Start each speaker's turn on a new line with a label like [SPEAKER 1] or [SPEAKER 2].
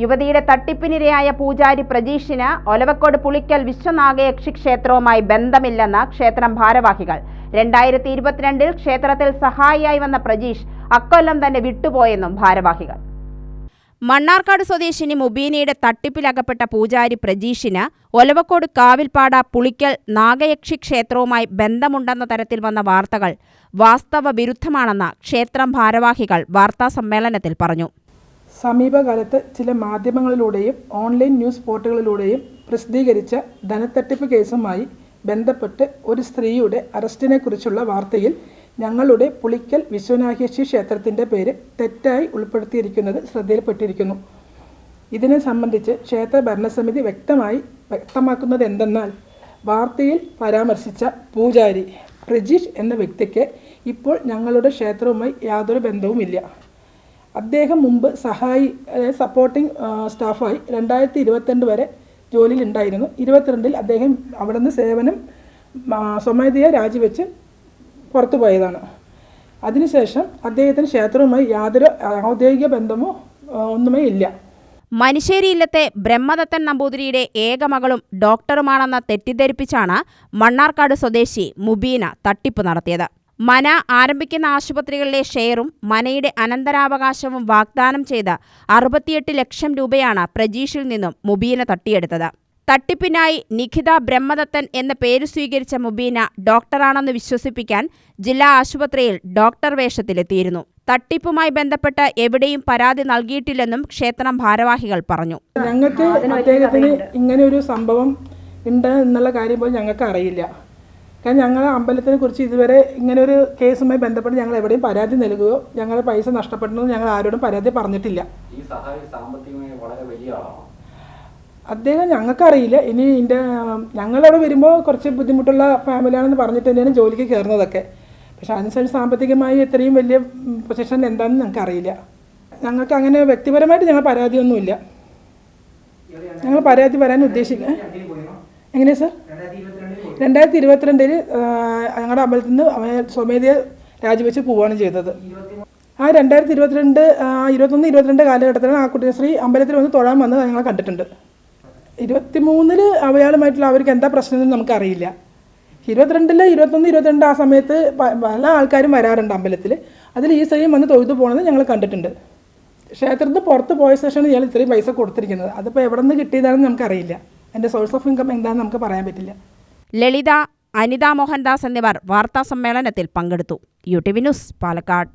[SPEAKER 1] യുവതിയുടെ തട്ടിപ്പിനിരയായ പൂജാരി പ്രജീഷിന് ഒലവക്കോട് പുളിക്കൽ വിശ്വനാഗയക്ഷി ക്ഷേത്രവുമായി ബന്ധമില്ലെന്ന് ക്ഷേത്രം ഭാരവാഹികൾ. രണ്ടായിരത്തി ഇരുപത്തിരണ്ടിൽ ക്ഷേത്രത്തിൽ സഹായിയായി വന്ന പ്രജീഷ് അക്കൊല്ലം തന്നെ വിട്ടുപോയെന്നും ഭാരവാഹികൾ. മണ്ണാർക്കാട് സ്വദേശിനി മുബീനയുടെ തട്ടിപ്പിലകപ്പെട്ട പൂജാരി പ്രജീഷിന് ഒലവക്കോട് കാവിൽപ്പാട പുളിക്കൽ നാഗയക്ഷി ക്ഷേത്രവുമായി ബന്ധമുണ്ടെന്ന തരത്തിൽ വന്ന വാർത്തകൾ വാസ്തവ വിരുദ്ധമാണെന്ന് ക്ഷേത്രം ഭാരവാഹികൾ വാർത്താസമ്മേളനത്തിൽ പറഞ്ഞു.
[SPEAKER 2] സമീപകാലത്ത് ചില മാധ്യമങ്ങളിലൂടെയും ഓൺലൈൻ ന്യൂസ് പോർട്ടലുകളിലൂടെയും പ്രസിദ്ധീകരിച്ച ധനത്തട്ടിപ്പ് കേസുമായി ബന്ധപ്പെട്ട് ഒരു സ്ത്രീയുടെ അറസ്റ്റിനെക്കുറിച്ചുള്ള വാർത്തയിൽ ഞങ്ങളുടെ പുളിക്കൽ വിശ്വനാഹേശ്വരി ക്ഷേത്രത്തിന്റെ പേര് തെറ്റായി ഉൾപ്പെടുത്തിയിരിക്കുന്നത് ശ്രദ്ധയിൽപ്പെട്ടിരിക്കുന്നു. ഇതിനെ സംബന്ധിച്ച് ക്ഷേത്ര ഭരണസമിതി വ്യക്തമായി വ്യക്തമാക്കുന്നത് എന്തെന്നാൽ വാർത്തയിൽ പരാമർശിച്ച പൂജാരി പ്രജീഷ് എന്ന വ്യക്തിക്ക് ഇപ്പോൾ ഞങ്ങളുടെ ക്ഷേത്രവുമായി യാതൊരു ബന്ധവുമില്ല. അദ്ദേഹം മുമ്പ് സഹായി സപ്പോർട്ടിംഗ് സ്റ്റാഫായി രണ്ടായിരത്തി ഇരുപത്തിരണ്ട് വരെ ജോലിയിലുണ്ടായിരുന്നു. ഇരുപത്തിരണ്ടിൽ അദ്ദേഹം അവിടെ നിന്ന് സേവനം സ്വമേധയെ രാജിവെച്ച് പുറത്തു പോയതാണ് അതിനുശേഷം അദ്ദേഹത്തിന് ക്ഷേത്രവുമായി യാതൊരു ഔദ്യോഗിക ബന്ധമോ ഒന്നുമേ ഇല്ല.
[SPEAKER 1] മനുശ്ശേരി ഇല്ലത്തെ ബ്രഹ്മദത്തൻ നമ്പൂതിരിയുടെ ഏക മകളും ഡോക്ടറുമാണെന്ന് തെറ്റിദ്ധരിപ്പിച്ചാണ് മണ്ണാർക്കാട് സ്വദേശി മുബീന തട്ടിപ്പ് നടത്തിയത്. മന ആരംഭിക്കുന്ന ആശുപത്രികളിലെ ഷെയറും മനയുടെ അനന്തരാവകാശവും വാഗ്ദാനം ചെയ്ത അറുപത്തിയെട്ട് ലക്ഷം രൂപയാണ് പ്രജീഷിൽ നിന്നും മുബീന തട്ടിയെടുത്തത്. തട്ടിപ്പിനായി നിഖിത ബ്രഹ്മദത്തൻ എന്ന പേര് സ്വീകരിച്ച മുബീന ഡോക്ടറാണെന്ന് വിശ്വസിപ്പിക്കാൻ ജില്ലാ ആശുപത്രിയിൽ ഡോക്ടർ വേഷത്തിലെത്തിയിരുന്നു. തട്ടിപ്പുമായി ബന്ധപ്പെട്ട് എവിടെയും പരാതി നൽകിയിട്ടില്ലെന്നും ക്ഷേത്രം ഭാരവാഹികൾ പറഞ്ഞു.
[SPEAKER 2] ഞങ്ങൾക്ക് ഇങ്ങനെ ഒരു സംഭവം ഉണ്ട് എന്നുള്ള കാര്യം പോലും ഞങ്ങൾക്ക് അറിയില്ല. കാരണം ഞങ്ങൾ അമ്പലത്തിനെ കുറിച്ച് ഇതുവരെ ഇങ്ങനെ ഒരു കേസുമായി ബന്ധപ്പെട്ട് ഞങ്ങൾ എവിടെയും പരാതി നൽകുകയോ ഞങ്ങളുടെ പൈസ നഷ്ടപ്പെട്ടെന്ന് ഞങ്ങൾ ആരോടും പരാതി പറഞ്ഞിട്ടില്ല. അദ്ദേഹം ഞങ്ങൾക്കറിയില്ല. ഇനി എന്റെ ഞങ്ങളവിടെ വരുമ്പോൾ കുറച്ച് ബുദ്ധിമുട്ടുള്ള ഫാമിലിയാണെന്ന് പറഞ്ഞിട്ട് തന്നെയാണ് ജോലിക്ക് കയറുന്നതൊക്കെ. പക്ഷെ അതിനനുസരിച്ച് സാമ്പത്തികമായി ഇത്രയും വലിയ പൊസിഷൻ എന്താണെന്ന് ഞങ്ങൾക്ക് അറിയില്ല ഞങ്ങൾക്ക് അങ്ങനെ വ്യക്തിപരമായിട്ട് ഞങ്ങൾ പരാതിയൊന്നുമില്ല. ഞങ്ങൾ പരാതി വരാൻ ഉദ്ദേശിക്കുക എങ്ങനെയാണ് സർ? രണ്ടായിരത്തി ഇരുപത്തിരണ്ടിൽ ഞങ്ങളുടെ അമ്പലത്തിൽ നിന്ന് അവ സ്വമേധയെ രാജിവെച്ച് പോവുകയാണ് ചെയ്തത്. ആ രണ്ടായിരത്തി ഇരുപത്തിരണ്ട് ഇരുപത്തൊന്ന് ഇരുപത്തിരണ്ട് കാലഘട്ടത്തിലാണ് ആ കുട്ടിശ്രീ അമ്പലത്തിൽ വന്ന് തൊഴാൻ വന്നത് ഞങ്ങൾ കണ്ടിട്ടുണ്ട്. ഇരുപത്തിമൂന്നിൽ അവയാളുമായിട്ടുള്ള അവർക്ക് എന്താ പ്രശ്നം എന്ന് നമുക്കറിയില്ല. ഇരുപത്തിരണ്ടിൽ ഇരുപത്തൊന്ന് ഇരുപത്തിരണ്ട് ആ സമയത്ത് പല ആൾക്കാരും വരാറുണ്ട് അമ്പലത്തിൽ അതിൽ ഈ സ്ത്രീയും വന്ന് തൊഴുതു പോകുന്നത് ഞങ്ങൾ കണ്ടിട്ടുണ്ട്. ക്ഷേത്രത്തിൽ നിന്ന് പുറത്ത് പോയ ശേഷമാണ് ഇയാൾ ഇത്രയും പൈസ കൊടുത്തിരിക്കുന്നത്. അതിപ്പോൾ എവിടെ നിന്ന് കിട്ടിയതാണെന്ന് നമുക്കറിയില്ല. എന്റെ സോഴ്സ് ഓഫ് ഇൻകം എന്താണെന്ന് നമുക്ക് പറയാൻ പറ്റില്ല.
[SPEAKER 1] ലളിത അനിത മോഹൻദാസ് എന്നിവർ വാർത്താസമ്മേളനത്തിൽ പങ്കെടുത്തു. U T V News Palakkad.